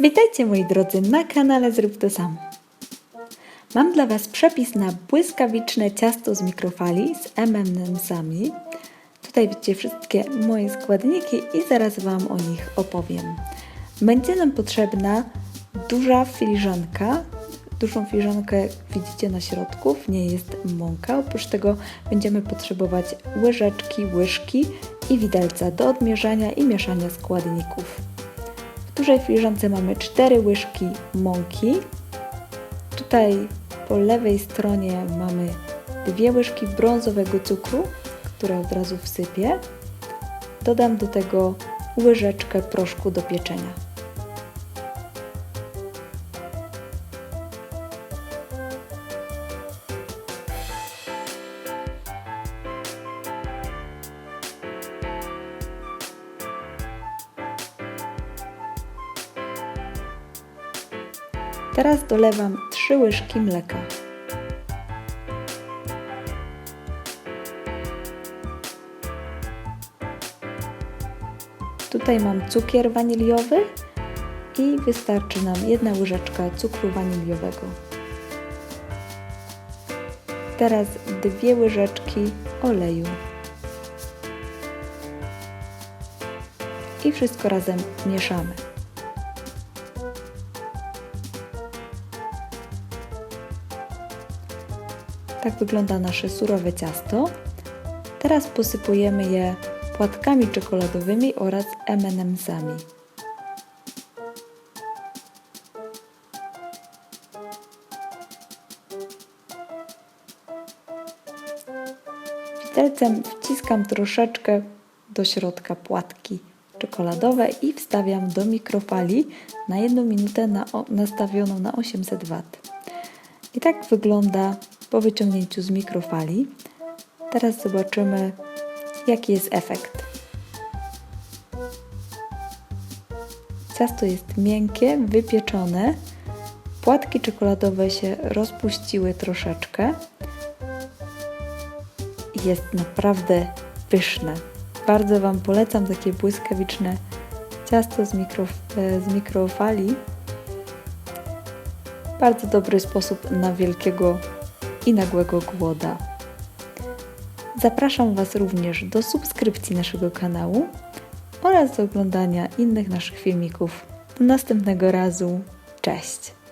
Witajcie moi drodzy na kanale Zrób to samo. Mam dla Was przepis na błyskawiczne ciasto z mikrofali z M&M'sami. Tutaj widzicie wszystkie moje składniki i zaraz Wam o nich opowiem. Będzie nam potrzebna duża filiżanka. Dużą filiżankę widzicie na środku, w niej jest mąka. Oprócz tego będziemy potrzebować łyżeczki, łyżki i widelca do odmierzania i mieszania składników. W dużej filiżance mamy 4 łyżki mąki. Tutaj po lewej stronie mamy 2 łyżki brązowego cukru, które od razu wsypię. Dodam do tego łyżeczkę proszku do pieczenia. Teraz dolewam 3 łyżki mleka. Tutaj mam cukier waniliowy i wystarczy nam jedna łyżeczka cukru waniliowego. Teraz dwie łyżeczki oleju. I wszystko razem mieszamy. Tak wygląda nasze surowe ciasto. Teraz posypujemy je płatkami czekoladowymi oraz M&M'sami. Widelcem wciskam troszeczkę do środka płatki czekoladowe i wstawiam do mikrofali na 1 minutę na, nastawioną na 800 W. I tak wygląda po wyciągnięciu z mikrofali. Teraz zobaczymy, jaki jest efekt. Ciasto jest miękkie, wypieczone. Płatki czekoladowe się rozpuściły troszeczkę. Jest naprawdę pyszne. Bardzo Wam polecam takie błyskawiczne ciasto z, mikro, z mikrofali. Bardzo dobry sposób na wielkiego i nagłego głoda. Zapraszam Was również do subskrypcji naszego kanału oraz do oglądania innych naszych filmików. Do następnego razu. Cześć!